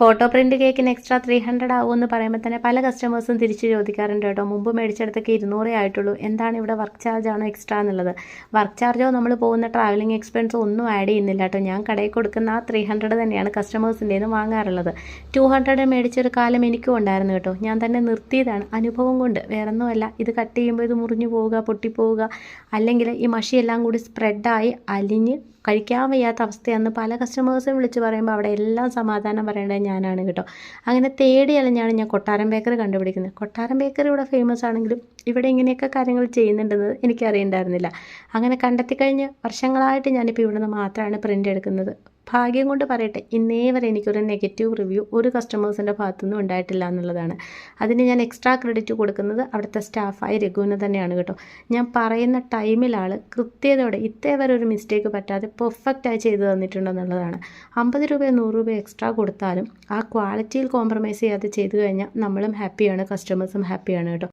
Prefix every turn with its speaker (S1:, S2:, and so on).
S1: Photo print കേക്കിന് extra three hundred എന്ന് പറയുമ്പോൾ തന്നെ പല കസ്റ്റമേഴ്സും തിരിച്ച് ചോദിക്കാറുണ്ട് കേട്ടോ. മുമ്പ് മേടിച്ചെടുത്തൊക്കെ ഇരുന്നൂറേ ആയിട്ടുള്ളൂ. എന്താണ് ഇവിടെ വർക്ക് ചാർജ് ആണോ എക്സ്ട്രാ എന്നുള്ളത്? വർക്ക് ചാർജോ നമ്മൾ പോകുന്ന ട്രാവലിംഗ് എക്സ്പെൻസോ ഒന്നും ആഡ് ചെയ്യുന്നില്ല കേട്ടോ. ഞാൻ കടയിൽ കൊടുക്കുന്ന ആ ത്രീ ഹൺഡ്രഡ് തന്നെയാണ് കസ്റ്റമേഴ്സിന്റെ നിന്ന് വാങ്ങാറുള്ളത്. ടു ഹൺഡ്രഡ് മേടിച്ചൊരു കാലം എനിക്കും ഉണ്ടായിരുന്നു കേട്ടോ. ഞാൻ തന്നെ നിർത്തിയതാണ് അനുഭവം കൊണ്ട്. വേറൊന്നുമല്ല. ഇത് കട്ട് ചെയ്യുമ്പോൾ ഇത് മുറിഞ്ഞു പോവുക പൊട്ടിപ്പോവുക അല്ലെങ്കിൽ ഈ മഷിയെല്ലാം കൂടി സ്പ്രെഡായി അലിഞ്ഞ് കഴിക്കാൻ വയ്യാത്ത അവസ്ഥയാണെന്ന് പല കസ്റ്റമേഴ്സും വിളിച്ച് പറയുമ്പോൾ അവിടെ എല്ലാം സമാധാനം പറയേണ്ടത് ഞാനാണ് കേട്ടോ. അങ്ങനെ തേടി അലഞ്ഞാണ് ഞാൻ കൊട്ടാരം ബേക്കറി കണ്ടുപിടിക്കുന്നത്. കൊട്ടാരം ബേക്കറി ഇവിടെ ഫേമസ് ആണെങ്കിലും ഇവിടെ ഇങ്ങനെയൊക്കെ കാര്യങ്ങൾ ചെയ്യുന്നുണ്ടെന്ന് എനിക്കറിയണ്ടായിരുന്നില്ല. അങ്ങനെ കണ്ടെത്തി കഴിഞ്ഞ് വർഷങ്ങളായിട്ട് ഞാനിപ്പോൾ ഇവിടെ നിന്ന് മാത്രമാണ് പ്രിന്റ് എടുക്കുന്നത്. ഭാഗ്യം കൊണ്ട് പറയട്ടെ ഇന്നേ വരെ എനിക്കൊരു നെഗറ്റീവ് റിവ്യൂ ഒരു കസ്റ്റമേഴ്സിന്റെ ഭാഗത്തുനിന്നും ഉണ്ടായിട്ടില്ല എന്നുള്ളതാണ്. അതിന് ഞാൻ എക്സ്ട്രാ ക്രെഡിറ്റ് കൊടുക്കുന്നത് അവിടുത്തെ സ്റ്റാഫായ രഘുവിന് തന്നെയാണ് കേട്ടോ. ഞാൻ പറയുന്ന ടൈമിലാൾ കൃത്യതയോടെ ഇത്തേ വരെ ഒരു മിസ്റ്റേക്ക് പറ്റാതെ പെർഫെക്റ്റായി ചെയ്തു തന്നിട്ടുണ്ടെന്നുള്ളതാണ് അമ്പത് രൂപയോ നൂറ് രൂപ എക്സ്ട്രാ കൊടുത്താലും ആ ക്വാളിറ്റിയിൽ കോംപ്രമൈസ് ചെയ്യാതെ ചെയ്തു കഴിഞ്ഞാൽ നമ്മളും ഹാപ്പിയാണ് കസ്റ്റമേഴ്സും ഹാപ്പിയാണ് കേട്ടോ.